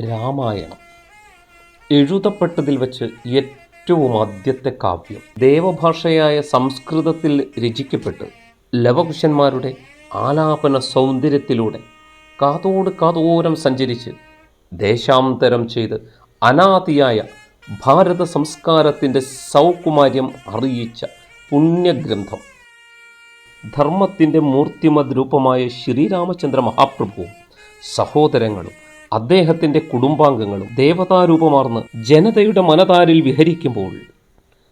രാമായണം എഴുതപ്പെട്ടതിൽ വച്ച് ഏറ്റവും ആദ്യത്തെ കാവ്യം. ദേവഭാഷയായ സംസ്കൃതത്തിൽ രചിക്കപ്പെട്ട് ലവകുശന്മാരുടെ ആലാപന സൗന്ദര്യത്തിലൂടെ കാതോട് കാതോരം സഞ്ചരിച്ച് ദേശാന്തരം ചെയ്ത് അനാദിയായ ഭാരത സംസ്കാരത്തിന്റെ സൗകുമാര്യം അറിയിച്ച പുണ്യഗ്രന്ഥം. ധർമ്മത്തിന്റെ മൂർത്തിമത് രൂപമായ ശ്രീരാമചന്ദ്ര മഹാപ്രഭുവും സഹോദരങ്ങളും അദ്ദേഹത്തിന്റെ കുടുംബാംഗങ്ങളും ദേവതാരൂപമാർന്ന് ജനതയുടെ മനതാരിൽ വിഹരിക്കുമ്പോൾ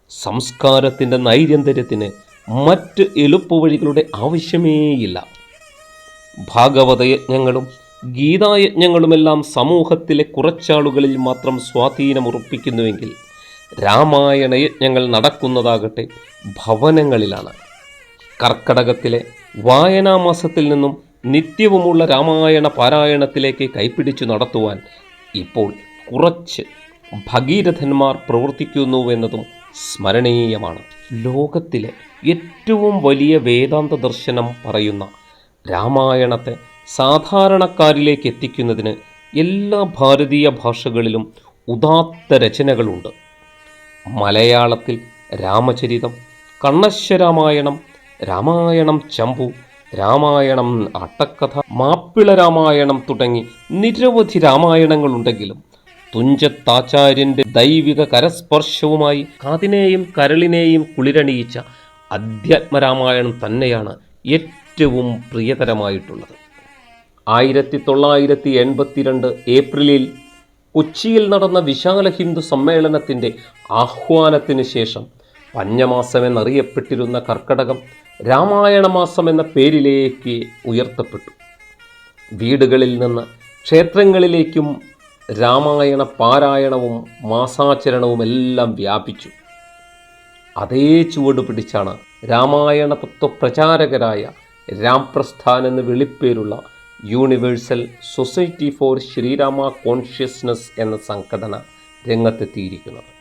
സംസ്കാരത്തിന്റെ നൈരന്തര്യത്തിന് മറ്റ് എളുപ്പവഴികളുടെ ആവശ്യമേയില്ല. ഭാഗവതയജ്ഞങ്ങളും ഗീതായജ്ഞങ്ങളുമെല്ലാം സമൂഹത്തിലെ കുറച്ചാളുകളിൽ മാത്രം സ്വാധീനമുറപ്പിക്കുന്നുവെങ്കിൽ രാമായണ യജ്ഞങ്ങൾ നടക്കുന്നതാകട്ടെ ഭവനങ്ങളിലാണ്. കർക്കടകത്തിലെ വായനാമാസത്തിൽ നിന്നും നിത്യവുമുള്ള രാമായണ പാരായണത്തിലേക്ക് കൈപ്പിടിച്ചു നടത്തുവാൻ ഇപ്പോൾ കുറച്ച് ഭഗീരഥന്മാർ പ്രവർത്തിക്കുന്നുവെന്നതും സ്മരണീയമാണ്. ലോകത്തിലെ ഏറ്റവും വലിയ വേദാന്ത ദർശനം പറയുന്ന രാമായണത്തെ സാധാരണക്കാരിലേക്ക് എത്തിക്കുന്നതിന് എല്ലാ ഭാരതീയ ഭാഷകളിലും ഉദാത്ത രചനകളുണ്ട്. മലയാളത്തിൽ രാമചരിതം കണ്ണശ്വരാമായണം രാമായണം ചമ്പു രാമായണം അട്ടക്കഥ മാപ്പിള രാമായണം തുടങ്ങി നിരവധി രാമായണങ്ങൾ രാമായണങ്ങളുണ്ടെങ്കിലും തുഞ്ചത്താചാര്യന്റെ ദൈവിക കരസ്പർശവുമായി കാതിനെയും കരളിനെയും കുളിരണിയിച്ച അധ്യാത്മരാമായണം തന്നെയാണ് ഏറ്റവും പ്രിയതരമായിട്ടുള്ളത്. ആയിരത്തി തൊള്ളായിരത്തി എൺപത്തിരണ്ട് ഏപ്രിലിൽ കൊച്ചിയിൽ നടന്ന വിശാല ഹിന്ദു സമ്മേളനത്തിന്റെ ആഹ്വാനത്തിന് ശേഷം പഞ്ഞമാസം എന്നറിയപ്പെട്ടിരുന്ന കർക്കടകം രാമായണ മാസം എന്ന പേരിലേക്ക് ഉയർത്തപ്പെട്ടു. വീടുകളിൽ നിന്ന് ക്ഷേത്രങ്ങളിലേക്കും രാമായണ പാരായണവും മാസാചരണവും എല്ലാം വ്യാപിച്ചു. അതേ ചുവട് പിടിച്ചാണ് രാമായണ തത്വപ്രചാരകരായ രാംപ്രസ്ഥാൻ എന്ന് വിളിപ്പേരുള്ള universal society for Srirama consciousness എന്ന സംഘടന രംഗത്തെത്തിയിരിക്കുന്നത്.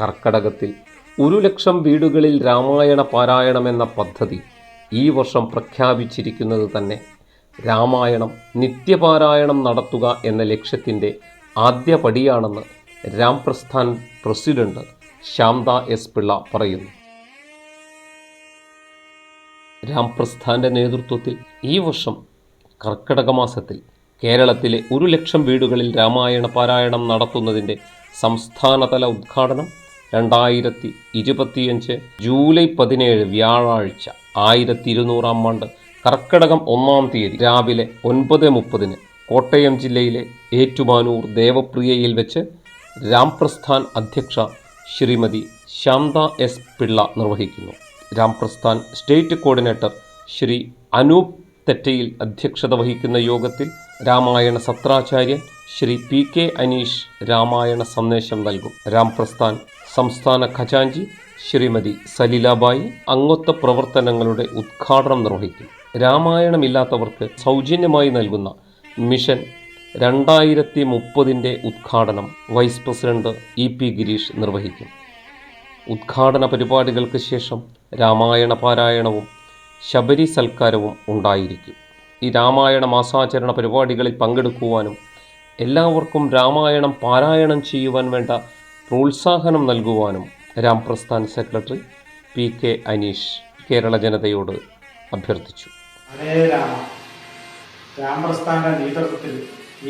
കർക്കടകത്തിൽ ഒരു ലക്ഷം വീടുകളിൽ രാമായണ പാരായണം എന്ന പദ്ധതി ഈ വർഷം പ്രഖ്യാപിച്ചിരിക്കുന്നത് തന്നെ രാമായണം നിത്യപാരായണം നടത്തുക എന്ന ലക്ഷ്യത്തിന്റെ ആദ്യ പടിയാണെന്ന് രാംപ്രസ്ഥാൻ പ്രസിഡന്റ് ശാന്ത എസ് പിള്ള പറയുന്നു. രാംപ്രസ്ഥാന്റെ നേതൃത്വത്തിൽ ഈ വർഷം കർക്കിടക മാസത്തിൽ കേരളത്തിലെ ഒരു ലക്ഷം വീടുകളിൽ രാമായണ പാരായണം നടത്തുന്നതിന്റെ സംസ്ഥാനതല ഉദ്ഘാടനം രണ്ടായിരത്തി ഇരുപത്തിയഞ്ച് ജൂലൈ പതിനേഴ് വ്യാഴാഴ്ച ആയിരത്തി ഇരുന്നൂറാം ആണ്ട് കർക്കിടകം ഒന്നാം തീയതി രാവിലെ ഒൻപത് മുപ്പതിന് കോട്ടയം ജില്ലയിലെ ഏറ്റുമാനൂർ ദേവപ്രിയയിൽ വെച്ച് രാംപ്രസ്ഥാൻ അധ്യക്ഷ ശ്രീമതി ശാന്ത എസ് പിള്ള നിർവഹിക്കുന്നു. രാംപ്രസ്ഥാൻ സ്റ്റേറ്റ് കോർഡിനേറ്റർ ശ്രീ അനൂപ് തെറ്റയിൽ അധ്യക്ഷത വഹിക്കുന്ന യോഗത്തിൽ രാമായണ സത്രാചാര്യൻ ശ്രീ പി കെ അനീഷ് രാമായണ സന്ദേശം നൽകും. രാംപ്രസ്ഥാൻ സംസ്ഥാന ഖജാഞ്ചി ശ്രീമതി സലിലാബായി അംഗത്വ പ്രവർത്തനങ്ങളുടെ ഉദ്ഘാടനം നിർവഹിക്കും. രാമായണമില്ലാത്തവർക്ക് സൗജന്യമായി നൽകുന്ന മിഷൻ രണ്ടായിരത്തി മുപ്പതിന്റെ ഉദ്ഘാടനം vice president E P Gireesh നിർവഹിക്കും. ഉദ്ഘാടന പരിപാടികൾക്ക് ശേഷം രാമായണ പാരായണവും ശബരി സൽക്കാരവും ഉണ്ടായിരിക്കും. ഈ രാമായണ മാസാചരണ പരിപാടികളിൽ പങ്കെടുക്കുവാനും എല്ലാവർക്കും രാമായണം പാരായണം ചെയ്യുവാൻ വേണ്ട പ്രോത്സാഹനം നൽകുവാനും Ramprasthan secretary P K Aneesh Kerala ജനതയോട് അഭ്യർത്ഥിച്ചു. രാമപ്രസ്ഥാന്റെ നേതൃത്വത്തിൽ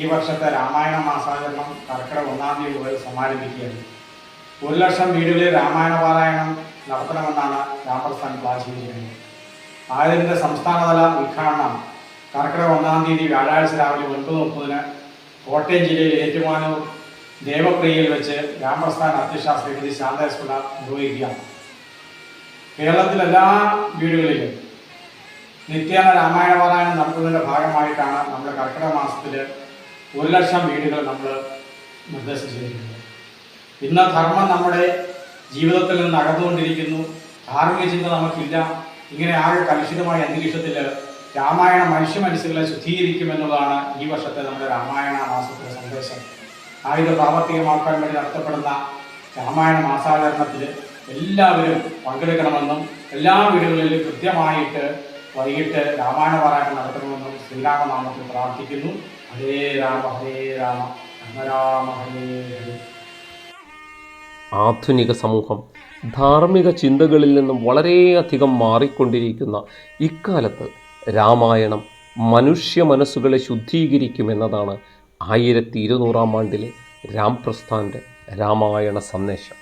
ഈ വർഷത്തെ രാമായണ മാസാചരണം കർക്കിടക ഒന്നാം തീയതി മുതൽ സമാരംഭിക്കുകയാണ്. ഒരു ലക്ഷം വീടുകളിൽ രാമായണ പാരായണം നടത്തണമെന്നാണ് രാമപ്രസ്ഥാൻ പ്ലാൻ ചെയ്തിരിക്കുന്നത് ആയതിന്റെ സംസ്ഥാനതല ഉദ്ഘാടനം കർക്കിടക ഒന്നാം തീയതി വ്യാഴാഴ്ച രാവിലെ ഒൻപത് മുപ്പതിന് കോട്ടയം ജില്ലയിൽ ഏറ്റുമാനൂർ ദേവപ്രിയയിൽ വെച്ച് രാമസ്ഥാൻ അധ്യക്ഷ ശ്രീമതി ശാന്തസ്കുല നിർവഹിക്കുകയാണ് കേരളത്തിലെ എല്ലാ വീടുകളിലും നിത്യേന രാമായണ പാരായണം നടത്തുന്നതിന്റെ ഭാഗമായിട്ടാണ് നമ്മൾ കർക്കിടക മാസത്തിൽ ഒരു ലക്ഷം വീടുകൾ നമ്മൾ നിർദ്ദേശം ചെയ്തിരിക്കുന്നത്. ഇന്ന് ധർമ്മം നമ്മുടെ ജീവിതത്തിൽ നിന്ന് അകന്നുകൊണ്ടിരിക്കുന്നു. ധാർമ്മിക ചിന്ത നമുക്കില്ല. ഇങ്ങനെ ആകെ കലുഷിതമായ അന്തരീക്ഷത്തിൽ രാമായണ മനുഷ്യ മനസ്സുകളെ ശുദ്ധീകരിക്കുമെന്നുള്ളതാണ് ഈ വർഷത്തെ നമ്മുടെ രാമായണ മാസത്തിലെ സന്ദേശം. ആയുധ പ്രാവർത്തികമാക്കാൻ വേണ്ടി നടത്തപ്പെടുന്ന രാമായണ മാസാചരണത്തിൽ എല്ലാവരും പങ്കെടുക്കണമെന്നും എല്ലാ വീടുകളിലും കൃത്യമായിട്ട് വൈകിട്ട് രാമായണ പാരായണം നടത്തണമെന്നും ശ്രീരാമനാമത്തിൽ പ്രാർത്ഥിക്കുന്നു. ഹരേ രാമ ഹരേ രാമ രാമ ഹരേ ഹരേ. ആധുനിക സമൂഹം ധാർമ്മിക ചിന്തകളിൽ നിന്നും വളരെയധികം മാറിക്കൊണ്ടിരിക്കുന്ന ഇക്കാലത്ത് രാമായണം മനുഷ്യ മനസ്സുകളെ ശുദ്ധീകരിക്കുമെന്നതാണ് ആയിരത്തി ഇരുന്നൂറാം ആണ്ടിലെ രാംപ്രസ്ഥാന്റെ രാമായണ സന്ദേശം.